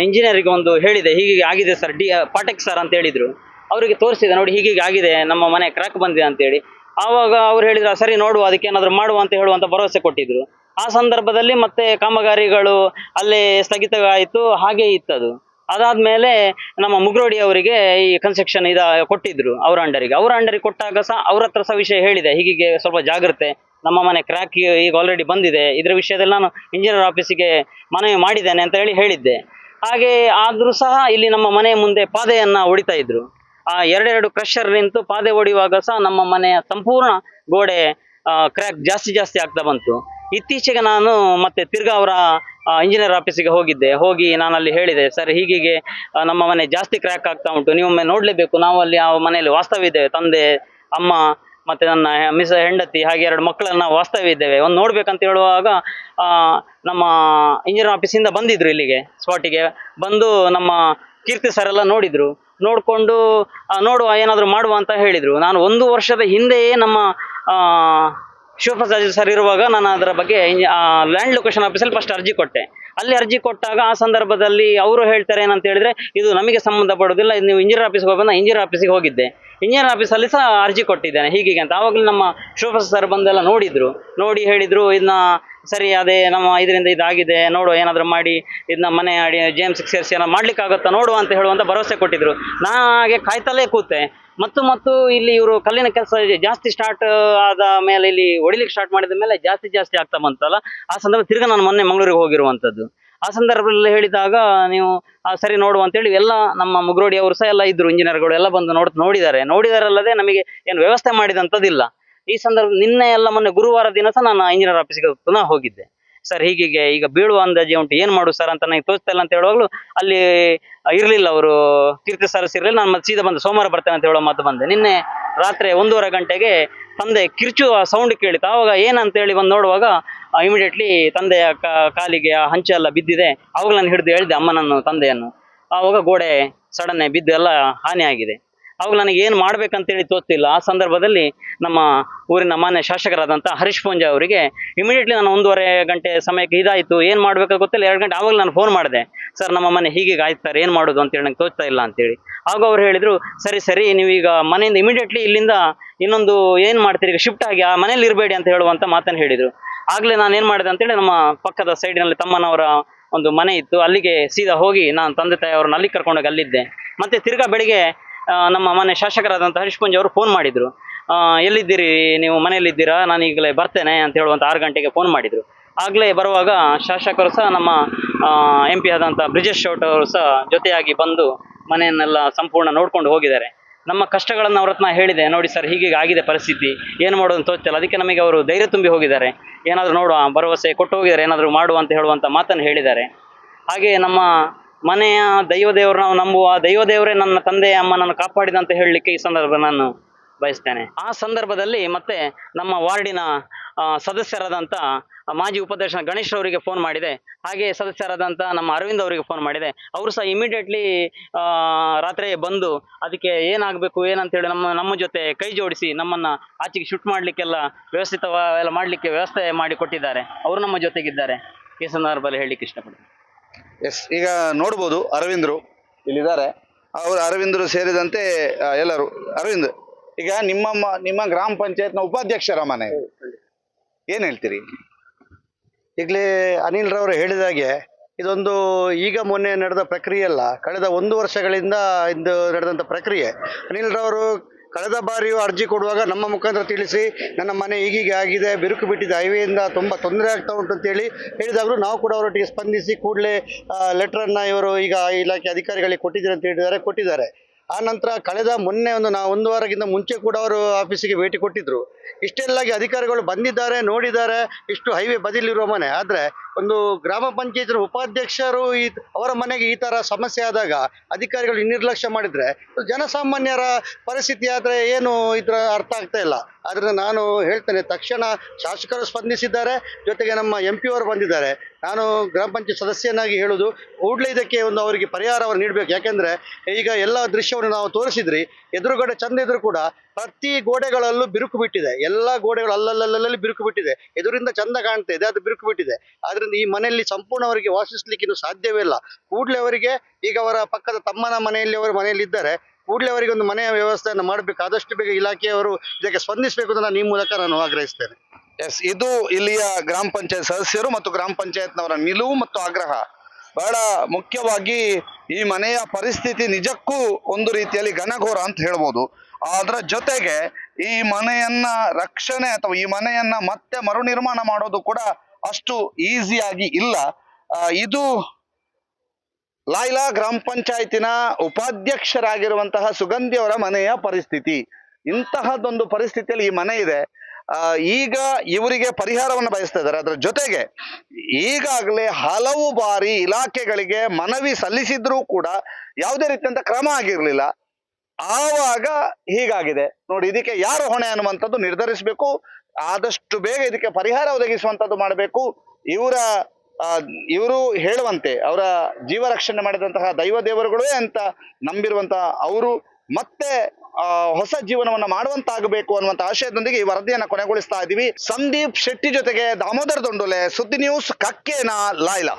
ಇಂಜಿನಿಯರಿಗೆ ಒಂದು ಹೇಳಿದೆ. ಹೀಗೆ ಆಗಿದೆ ಸರ್ ಡಿ ಪಾಟೆಕ್ ಸರ್ ಅಂತ ಹೇಳಿದರು. ಅವರಿಗೆ ತೋರಿಸಿದೆ. ನೋಡಿ ಹೀಗೀಗೆ ಆಗಿದೆ. ನಮ್ಮ ಮನೆ ಕ್ರ್ಯಾಕ್ ಬಂದಿದೆ ಅಂತೇಳಿ. ಆವಾಗ ಅವ್ರು ಹೇಳಿದ್ರು ಸರಿ ನೋಡುವ, ಅದಕ್ಕೆ ಏನಾದರೂ ಮಾಡುವ ಅಂತ ಹೇಳುವಂಥ ಭರವಸೆ ಕೊಟ್ಟಿದ್ರು. ಆ ಸಂದರ್ಭದಲ್ಲಿ ಮತ್ತೆ ಕಾಮಗಾರಿಗಳು ಅಲ್ಲೇ ಸ್ಥಗಿತವಾಯಿತು. ಹಾಗೆ ಇತ್ತದು. ಅದಾದ್ಮೇಲೆ ನಮ್ಮ ಮುಗ್ರೋಡಿ ಅವರಿಗೆ ಈ ಕನ್ಸ್ಟ್ರಕ್ಷನ್ ಇದ ಕೊಟ್ಟಿದ್ರು, ಅವ್ರ ಅಂಡರಿಗೆ. ಅವ್ರ ಅಂಡರಿಗೆ ಕೊಟ್ಟಾಗ ಸಹ ಅವ್ರ ಹತ್ರ ಸಹ ವಿಷಯ ಹೇಳಿದೆ ಹೀಗೆ ಸ್ವಲ್ಪ ಜಾಗ್ರತೆ, ನಮ್ಮ ಮನೆ ಕ್ರ್ಯಾಕ್ ಈಗ ಆಲ್ರೆಡಿ ಬಂದಿದೆ, ಇದರ ವಿಷಯದಲ್ಲಿ ನಾನು ಇಂಜಿನಿಯರ್ ಆಫೀಸಿಗೆ ಮನವಿ ಮಾಡಿದ್ದೇನೆ ಅಂತ ಹೇಳಿ ಹೇಳಿದ್ದೆ. ಹಾಗೆ ಆದರೂ ಸಹ ಇಲ್ಲಿ ನಮ್ಮ ಮನೆಯ ಮುಂದೆ ಪಾದೆಯನ್ನ ಹೊಡಿತಾ ಇದ್ರು. ಆ ಎರಡೆರಡು ಕ್ರಷರ್ ನಿಂತು ಪಾದೆ ಹೊಡೆಯುವಾಗ ಸಹ ನಮ್ಮ ಮನೆಯ ಸಂಪೂರ್ಣ ಗೋಡೆ ಕ್ರ್ಯಾಕ್ ಜಾಸ್ತಿ ಜಾಸ್ತಿ ಆಗ್ತಾ ಬಂತು. ಇತ್ತೀಚೆಗೆ ನಾನು ಮತ್ತೆ ತಿರ್ಗಾ ಅವರ ಇಂಜಿನಿಯರ್ ಆಫೀಸಿಗೆ ಹೋಗಿದ್ದೆ. ಹೋಗಿ ನಾನು ಅಲ್ಲಿ ಹೇಳಿದೆ, ಸರ್, ಹೀಗೀಗೆ ನಮ್ಮ ಮನೆ ಜಾಸ್ತಿ ಕ್ರ್ಯಾಕ್ ಆಗ್ತಾ ಉಂಟು. ನೀವೊಮ್ಮೆ ನೋಡಲೇಬೇಕು. ನಾವು ಅಲ್ಲಿ ಆ ಮನೆಯಲ್ಲಿ ವಾಸ್ತವ ಇದ್ದೇವೆ ತಂದೆ, ಅಮ್ಮ, ಮತ್ತೆ ನನ್ನ ಮಿಸ್ ಹೆಂಡತಿ, ಹಾಗೆ ಎರಡು ಮಕ್ಕಳನ್ನ ವಾಸ್ತವ್ಯ ಇದ್ದೇವೆ. ಒಂದು ನೋಡ್ಬೇಕಂತ ಹೇಳುವಾಗ ನಮ್ಮ ಇಂಜಿನಿಯರ್ ಆಫೀಸಿಂದ ಬಂದಿದ್ರು ಇಲ್ಲಿಗೆ. ಸ್ಪಾಟಿಗೆ ಬಂದು ನಮ್ಮ ಕೀರ್ತಿ ಸರ್ ಎಲ್ಲ ನೋಡಿದ್ರು. ನೋಡಿಕೊಂಡು ನೋಡುವ ಏನಾದರೂ ಮಾಡುವ ಅಂತ ಹೇಳಿದರು. ನಾನು ಒಂದು ವರ್ಷದ ಹಿಂದೆಯೇ ನಮ್ಮ ಶಿವಪ್ರಸಾದ್ ಸರ್ ಇರುವಾಗ ನಾನು ಅದರ ಬಗ್ಗೆ ಲ್ಯಾಂಡ್ ಲೊಕೇಶನ್ ಆಫೀಸಲ್ಲಿ ಫಸ್ಟ್ ಅರ್ಜಿ ಕೊಟ್ಟೆ. ಅಲ್ಲಿ ಅರ್ಜಿ ಕೊಟ್ಟಾಗ ಆ ಸಂದರ್ಭದಲ್ಲಿ ಅವರು ಹೇಳ್ತಾರೆ ಏನಂತ ಹೇಳಿದ್ರೆ, ಇದು ನಮಗೆ ಸಂಬಂಧಪಡೋದಿಲ್ಲ ಇದು ನೀವು ಇಂಜಿನಿಯರ್ ಆಫೀಸ್ಗೆ ಹೋಗೋಣ ಇಂಜಿನಿಯರ್ ಆಫೀಸಿಗೆ ಹೋಗಿದ್ದೆ. ಇಂಜಿನಿಯರ್ ಆಫೀಸಲ್ಲಿ ಸಹ ಅರ್ಜಿ ಕೊಟ್ಟಿದ್ದೇನೆ, ಹೀಗೀಗೆ ಅಂತ. ಆವಾಗಲೂ ನಮ್ಮ ಶಿವಪ್ರಸಾದ್ ಸರ್ ಬಂದೆಲ್ಲ ನೋಡಿದ್ರು. ನೋಡಿ ಹೇಳಿದ್ರು ಇದನ್ನ ಸರಿ, ಅದೇ ನಮ್ಮ ಇದರಿಂದ ಇದಾಗಿದೆ ನೋಡು ಏನಾದರೂ ಮಾಡಿ ಇದನ್ನ ಮನೆ ಅಡಿ ಜೆ ಎಂ ಸಿಕ್ಸ್ ಸೇರಿಸಿ ಏನೋ ಮಾಡ್ಲಿಕ್ಕೆ ಆಗುತ್ತಾ ನೋಡುವ ಅಂತ ಹೇಳುವಂತ ಭರವಸೆ ಕೊಟ್ಟಿದ್ರು. ಹಾಗೆ ಕಾಯ್ತಲೇ ಕೂತೆ. ಮತ್ತು ಮತ್ತು ಇಲ್ಲಿ ಇವರು ಕಲ್ಲಿನ ಕೆಲಸ ಜಾಸ್ತಿ ಸ್ಟಾರ್ಟ್ ಆದ ಮೇಲೆ ಇಲ್ಲಿ ಹೊಡಿಲಿಕ್ಕೆ ಸ್ಟಾರ್ಟ್ ಮಾಡಿದ ಮೇಲೆ ಜಾಸ್ತಿ ಜಾಸ್ತಿ ಆಗ್ತಾ ಬಂತಲ್ಲ? ಆ ಸಂದರ್ಭ ತಿರ್ಗಾ ನಾನು ಮೊನ್ನೆ ಮಂಗಳೂರಿಗೆ ಹೋಗಿರುವಂಥದ್ದು ಆ ಸಂದರ್ಭದಲ್ಲಿ ಹೇಳಿದಾಗ ನೀವು ಸರಿ ನೋಡುವ ಅಂತೇಳಿ ಎಲ್ಲ ನಮ್ಮ ಮುಗ್ರೋಡಿ ಅವರು ಸಹ ಎಲ್ಲ ಇದ್ರು, ಇಂಜಿನಿಯರ್ಗಳು ಎಲ್ಲ ಬಂದು ನೋಡ್, ನೋಡಿದ್ದಾರೆ. ನೋಡಿದಾರಲ್ಲದೆ ನಮಗೆ ಏನು ವ್ಯವಸ್ಥೆ ಮಾಡಿದಂಥದ್ದಿಲ್ಲ ಈ ಸಂದರ್ಭ, ನಿನ್ನೆ ಎಲ್ಲ ಮೊನ್ನೆ ಗುರುವಾರ ದಿನ ಸಹ ನಾನು ಇಂಜಿನಿಯರ್ ಆಫೀಸ್ಗೆ ಪುನಃ ಹೋಗಿದ್ದೆ. ಸರ್ ಹೀಗೀಗೆ ಈಗ ಬೀಳುವ ಅಂದಾಜೆ ಉಂಟು. ಏನು ಮಾಡು ಸರ್ ಅಂತ ನನಗೆ ತೋರಿಸ್ತಾ ಇಲ್ಲ ಅಂತ ಹೇಳುವಾಗಲೂ ಅಲ್ಲಿ ಇರಲಿಲ್ಲ ಅವರು. ಕೀರ್ತಿ ಸರಸ್ ಇರಲಿಲ್ಲ ನಾನು ಮತ್ತೆ ಸೀದಾ ಬಂದು. ಸೋಮವಾರ ಬರ್ತೇನೆ ಅಂತ ಹೇಳೋ ಮಾತು ಬಂದೆ. ನಿನ್ನೆ ರಾತ್ರಿ ಒಂದೂವರೆ ಗಂಟೆಗೆ ತಂದೆ ಕಿರ್ಚುವ ಸೌಂಡ್ ಕೇಳಿತು. ಆವಾಗ ಏನಂತೇಳಿ ಬಂದು ನೋಡುವಾಗ ಇಮಿಡಿಯೇಟ್ಲಿ ತಂದೆಯ ಕಾಲಿಗೆ ಆ ಹಂಚೆಲ್ಲ ಬಿದ್ದಿದೆ. ಅವಾಗ ನಾನು ಹಿಡಿದು ಹೇಳಿದೆ ಅಮ್ಮನನ್ನು ತಂದೆಯನ್ನು. ಆವಾಗ ಗೋಡೆ ಸಡನ್ನೇ ಬಿದ್ದು ಎಲ್ಲ ಹಾನಿಯಾಗಿದೆ. ಅವಾಗ ನನಗೆ ಏನು ಮಾಡ್ಬೇಕಂತೇಳಿ ತೋರ್ತಿಲ್ಲ. ಆ ಸಂದರ್ಭದಲ್ಲಿ ನಮ್ಮ ಊರಿನ ಮಾನ್ಯ ಶಾಸಕರಾದಂಥ ಹರೀಶ್ ಪೂಂಜಾ ಅವರಿಗೆ ಇಮಿಡಿಯೇಟ್ಲಿ ನಾನು ಒಂದೂವರೆ ಗಂಟೆ ಸಮಯಕ್ಕೆ ಇದಾಯಿತು. ಏನು ಮಾಡಬೇಕು ಗೊತ್ತಿಲ್ಲ. ಎರಡು ಗಂಟೆ ಆವಾಗ ನಾನು ಫೋನ್ ಮಾಡಿದೆ. ಸರ್, ನಮ್ಮ ಮನೆ ಹೀಗೆ ಆಯ್ತು ಸರ್. ಏನು ಮಾಡೋದು? ಅಂತೇಳಿ ನಂಗೆ ತೋಚ್ತಾ ಇಲ್ಲ ಅಂತೇಳಿ. ಆಗ ಅವ್ರು ಹೇಳಿದರು, ಸರಿ ಸರಿ. ನೀವೀಗ ಮನೆಯಿಂದ ಇಮಿಡಿಯೇಟ್ಲಿ ಇಲ್ಲಿಂದ ಇನ್ನೊಂದು ಏನು ಮಾಡ್ತೀರಿ? ಈಗ ಶಿಫ್ಟ್ ಆಗಿ ಆ ಮನೇಲಿ ಇರಬೇಡಿ ಅಂತ ಹೇಳುವಂಥ ಮಾತನ್ನು ಹೇಳಿದರು. ಆಗಲೇ ನಾನು ಏನು ಮಾಡಿದೆ ಅಂತೇಳಿ ನಮ್ಮ ಪಕ್ಕದ ಸೈಡಿನಲ್ಲಿ ತಮ್ಮನವರ ಒಂದು ಮನೆ ಇತ್ತು. ಅಲ್ಲಿಗೆ ಸೀದಾ ಹೋಗಿ ನಾನು ತಂದೆ ತಾಯಿ ಅವ್ರನ್ನ ಅಲ್ಲಿಗೆ ಕರ್ಕೊಂಡೋಗಿ ಅಲ್ಲಿದ್ದೆ. ಮತ್ತೆ ತಿರ್ಗಾ ಬೆಳಿಗ್ಗೆ ನಮ್ಮ ಮನೆ ಶಾಸಕರಾದಂಥ ಹರೀಶ್ ಪೂಂಜ್ ಅವರು ಫೋನ್ ಮಾಡಿದ್ರು. ಎಲ್ಲಿದ್ದೀರಿ? ನೀವು ಮನೆಯಲ್ಲಿದ್ದೀರಾ? ನಾನು ಈಗಲೇ ಬರ್ತೇನೆ ಅಂತ ಹೇಳುವಂಥ ಆರು ಗಂಟೆಗೆ ಫೋನ್ ಮಾಡಿದ್ರು. ಆಗಲೇ ಬರುವಾಗ ಶಾಸಕರು ಸಹ ನಮ್ಮ ಎಂ ಪಿ ಆದಂಥ ಬ್ರಿಜೇಶ್ ಶೌಟ್ ಅವರು ಸಹ ಜೊತೆಯಾಗಿ ಬಂದು ಮನೆಯನ್ನೆಲ್ಲ ಸಂಪೂರ್ಣ ನೋಡ್ಕೊಂಡು ಹೋಗಿದ್ದಾರೆ. ನಮ್ಮ ಕಷ್ಟಗಳನ್ನು ಅವ್ರ ಹತ್ರ ಹೇಳಿದೆ, ನೋಡಿ ಸರ್ ಹೀಗೆ ಆಗಿದೆ ಪರಿಸ್ಥಿತಿ, ಏನು ಮಾಡೋದು ತೋಚ್ತಿಲ್ಲ. ಅದಕ್ಕೆ ನಮಗೆ ಅವರು ಧೈರ್ಯ ತುಂಬಿ ಹೋಗಿದ್ದಾರೆ. ಏನಾದರೂ ನೋಡುವ ಭರವಸೆ ಕೊಟ್ಟು ಹೋಗಿದ್ದಾರೆ, ಏನಾದರೂ ಮಾಡುವ ಅಂತ ಹೇಳುವಂಥ ಮಾತನ್ನು ಹೇಳಿದ್ದಾರೆ. ಹಾಗೆ ನಮ್ಮ ಮನೆಯ ದೈವ ದೇವರು ನಾವು ನಂಬುವ, ದೈವ ದೇವರೇ ನನ್ನ ತಂದೆ, ಅಮ್ಮನನ್ನು ಕಾಪಾಡಿದಂತ ಹೇಳಲಿಕ್ಕೆ ಈ ಸಂದರ್ಭ ನಾನು ಬಯಸ್ತೇನೆ. ಆ ಸಂದರ್ಭದಲ್ಲಿ ಮತ್ತೆ ನಮ್ಮ ವಾರ್ಡಿನ ಸದಸ್ಯರಾದಂತ ಸದಸ್ಯರಾದಂಥ ಮಾಜಿ ಉಪಾಧ್ಯಕ್ಷ ಗಣೇಶ್ ಅವರಿಗೆ ಫೋನ್ ಮಾಡಿದೆ. ಹಾಗೆ ಸದಸ್ಯರಾದಂಥ ನಮ್ಮ ಅರವಿಂದ್ ಅವರಿಗೆ ಫೋನ್ ಮಾಡಿದೆ. ಅವರು ಸಹ ಇಮಿಡಿಯೇಟ್ಲಿ ರಾತ್ರಿ ಬಂದು ಅದಕ್ಕೆ ಏನಾಗಬೇಕು, ಏನಂತೇಳಿ ನಮ್ಮ ನಮ್ಮ ಜೊತೆ ಕೈ ಜೋಡಿಸಿ ನಮ್ಮನ್ನ ಆಚೆಗೆ ಶೂಟ್ ಮಾಡಲಿಕ್ಕೆಲ್ಲ ವ್ಯವಸ್ಥಿತ ಎಲ್ಲ ಮಾಡಲಿಕ್ಕೆ ವ್ಯವಸ್ಥೆ ಮಾಡಿ ಕೊಟ್ಟಿದ್ದಾರೆ ಅವರು ನಮ್ಮ ಜೊತೆಗಿದ್ದಾರೆ. ಈ ಸಂದರ್ಭದಲ್ಲಿ ಹೇಳಲಿಕ್ಕೆ ಇಷ್ಟಪಡ್ತೀನಿ. ಎಸ್ ಈಗ ನೋಡ್ಬೋದು ಅರವಿಂದ್ರು ಇಲ್ಲಿದ್ದಾರೆ. ಅವರು ಅರವಿಂದರು ಸೇರಿದಂತೆ ಆ, ಎಲ್ಲರೂ. ಅರವಿಂದ್ ಈಗ ನಿಮ್ಮ ನಿಮ್ಮ ಗ್ರಾಮ ಪಂಚಾಯತ್ನ ಉಪಾಧ್ಯಕ್ಷರ ಮನೆ. ಏನು ಹೇಳ್ತೀರಿ? ಈಗಲೇ ಅನಿಲ್ ರವರು ಹೇಳಿದ ಹಾಗೆ ಇದೊಂದು ಈಗ ಮೊನ್ನೆ ನಡೆದ ಪ್ರಕ್ರಿಯೆ ಅಲ್ಲ ಕಳೆದ ಒಂದು ವರ್ಷಗಳಿಂದ ಇಂದು ನಡೆದಂಥ ಪ್ರಕ್ರಿಯೆ. ಅನಿಲ್ ರವರು ಕಳೆದ ಬಾರಿಯೂ ಅರ್ಜಿ ಕೊಡುವಾಗ ನಮ್ಮ ಮುಖಾಂತರ ತಿಳಿಸಿ, ನನ್ನ ಮನೆ ಈಗೀಗೆ ಆಗಿದೆ, ಬಿರುಕು ಬಿಟ್ಟಿದೆ, ಹೈವೇಯಿಂದ ತುಂಬ ತೊಂದರೆ ಆಗ್ತಾ ಉಂಟು ಅಂತೇಳಿ ಹೇಳಿದಾಗಲೂ ನಾವು ಕೂಡ ಅವರೊಟ್ಟಿಗೆ ಸ್ಪಂದಿಸಿ ಕೂಡಲೇ ಲೆಟ್ರನ್ನು ಇವರು ಈಗ ಇಲಾಖೆ ಅಧಿಕಾರಿಗಳಿಗೆ ಕೊಟ್ಟಿದ್ದಾರೆ ಅಂತ ಹೇಳಿದ್ದಾರೆ, ಕೊಟ್ಟಿದ್ದಾರೆ. ಆ ನಂತರ ಕಳೆದ ಮೊನ್ನೆ ಒಂದು ನಾ, ಒಂದು ವಾರಕ್ಕಿಂತ ಮುಂಚೆ ಕೂಡ ಅವರು ಆಫೀಸಿಗೆ ಭೇಟಿ ಕೊಟ್ಟಿದ್ರು. ಇಷ್ಟೆಲ್ಲಾಗಿ ಅಧಿಕಾರಿಗಳು ಬಂದಿದ್ದಾರೆ, ನೋಡಿದ್ದಾರೆ, ಇಷ್ಟು ಹೈವೇ ಬದಿಲಿರುವ ಮನೆ. ಆದರೆ ಒಂದು ಗ್ರಾಮ ಪಂಚಾಯತಿನ ಉಪಾಧ್ಯಕ್ಷರು ಅವರ ಮನೆಗೆ ಈ ತರ ಸಮಸ್ಯೆ ಆದಾಗ ಅಧಿಕಾರಿಗಳು ನಿರ್ಲಕ್ಷ್ಯ ಮಾಡಿದ್ರೆ ಜನಸಾಮಾನ್ಯರ ಪರಿಸ್ಥಿತಿ ಆದ್ರೆ ಏನು ಇದ್ರ ಅರ್ಥ ಆಗ್ತಾ ಇಲ್ಲ. ಆದರೆ ನಾನು ಹೇಳ್ತೇನೆ, ತಕ್ಷಣ ಶಾಸಕರು ಸ್ಪಂದಿಸಿದ್ದಾರೆ, ಜೊತೆಗೆ ನಮ್ಮ ಎಂ ಪಿ ಅವರು ಬಂದಿದ್ದಾರೆ. ನಾನು ಗ್ರಾಮ ಪಂಚಾಯತ್ ಸದಸ್ಯನಾಗಿ ಹೇಳುದು, ಕೂಡಲೇ ಇದಕ್ಕೆ ಒಂದು ಅವರಿಗೆ ಪರಿಹಾರವನ್ನು ನೀಡಬೇಕು. ಯಾಕೆಂದ್ರೆ ಈಗ ಎಲ್ಲ ದೃಶ್ಯವನ್ನು ನಾವು ತೋರಿಸಿದ್ರಿ, ಎದುರುಗಡೆ ಚಂದ ಇದ್ರು ಕೂಡ ಪ್ರತಿ ಗೋಡೆಗಳಲ್ಲೂ ಬಿರುಕು ಬಿಟ್ಟಿದೆ. ಎಲ್ಲ ಗೋಡೆಗಳು ಅಲ್ಲಲ್ಲಲ್ಲಲ್ಲಿ ಬಿರುಕು ಬಿಟ್ಟಿದೆ. ಎದುರಿಂದ ಚಂದ ಕಾಣ್ತಾ ಇದೆ, ಅದು ಬಿರುಕು ಬಿಟ್ಟಿದೆ. ಆದ್ರಿಂದ ಈ ಮನೆಯಲ್ಲಿ ಸಂಪೂರ್ಣವರಿಗೆ ವಾಸಿಸ್ಲಿಕ್ಕೆ ಇನ್ನು ಸಾಧ್ಯವೇ ಇಲ್ಲ. ಕೂಡಲೇ ಅವರಿಗೆ ಈಗ ಅವರ ಪಕ್ಕದ ತಮ್ಮನ ಮನೆಯಲ್ಲಿ ಅವರು ಮನೆಯಲ್ಲಿ ಇದ್ದಾರೆ. ಕೂಡಲೇ ಅವರಿಗೆ ಒಂದು ಮನೆಯ ವ್ಯವಸ್ಥೆಯನ್ನು ಮಾಡಬೇಕು ಆದಷ್ಟು ಬೇಗ ಇಲಾಖೆಯವರು ಇದಕ್ಕೆ ಸ್ಪಂದಿಸಬೇಕು ಅಂತ ಈ ಮೂಲಕ ನಾನು ಆಗ್ರಹಿಸ್ತೇನೆ. ಎಸ್ ಇದು ಇಲ್ಲಿಯ ಗ್ರಾಮ ಪಂಚಾಯತ್ ಸದಸ್ಯರು ಮತ್ತು ಗ್ರಾಮ ಪಂಚಾಯತ್ನವರ ನಿಲುವು ಮತ್ತು ಆಗ್ರಹ. ಬಹಳ ಮುಖ್ಯವಾಗಿ ಈ ಮನೆಯ ಪರಿಸ್ಥಿತಿ ನಿಜಕ್ಕೂ ಒಂದು ರೀತಿಯಲ್ಲಿ ಘನಘೋರ ಅಂತ ಹೇಳ್ಬೋದು. ಅದರ ಜೊತೆಗೆ ಈ ಮನೆಯನ್ನ ರಕ್ಷಣೆ ಅಥವಾ ಈ ಮನೆಯನ್ನ ಮತ್ತೆ ಮರು ನಿರ್ಮಾಣ ಮಾಡೋದು ಕೂಡ ಅಷ್ಟು ಈಸಿಯಾಗಿ ಇಲ್ಲ. ಇದು ಲಾಯ್ಲಾ ಗ್ರಾಮ ಪಂಚಾಯತಿನ ಉಪಾಧ್ಯಕ್ಷರಾಗಿರುವಂತಹ ಸುಗಂಧಿ ಅವರ ಮನೆಯ ಪರಿಸ್ಥಿತಿ. ಇಂತಹದ್ದೊಂದು ಪರಿಸ್ಥಿತಿಯಲ್ಲಿ ಈ ಮನೆ ಇದೆ. ಈಗ ಇವರಿಗೆ ಪರಿಹಾರವನ್ನು ಬಯಸ್ತಾ ಇದ್ದಾರೆ. ಅದರ ಜೊತೆಗೆ ಈಗಾಗಲೇ ಹಲವು ಬಾರಿ ಇಲಾಖೆಗಳಿಗೆ ಮನವಿ ಸಲ್ಲಿಸಿದ್ರೂ ಕೂಡ ಯಾವುದೇ ರೀತಿಯಂತ ಕ್ರಮ ಆಗಿರಲಿಲ್ಲ. ಆವಾಗ ಹೀಗಾಗಿದೆ. ನೋಡಿ, ಇದಕ್ಕೆ ಯಾರು ಹೊಣೆ ಅನ್ನುವಂಥದ್ದು ನಿರ್ಧರಿಸಬೇಕು. ಆದಷ್ಟು ಬೇಗ ಇದಕ್ಕೆ ಪರಿಹಾರ ಒದಗಿಸುವಂಥದ್ದು ಮಾಡಬೇಕು. ಇವರ ಇವರು ಹೇಳುವಂತೆ, ಅವರ ಜೀವ ರಕ್ಷಣೆ ಮಾಡಿದಂತಹ ದೈವ ದೇವರುಗಳೇ ಅಂತ ನಂಬಿರುವಂತಹ ಅವರು ಮತ್ತೆ ಹೊಸ ಜೀವನವನ್ನು ಮಾಡುವಂತಾಗಬೇಕು ಅನ್ನುವಂತ ಆಶಯದೊಂದಿಗೆ ಈ ವರದಿಯನ್ನು ಕೊನೆಗೊಳಿಸ್ತಾ ಇದ್ದೀವಿ ಸಂದೀಪ್ ಶೆಟ್ಟಿ ಜೊತೆಗೆ ದಾಮೋದರ್ ದೊಂಡೊಲೆ, ಸುದ್ದಿ ನ್ಯೂಸ್ ಕಕ್ಕೇನಾ ಲಾಯ್ಲಾ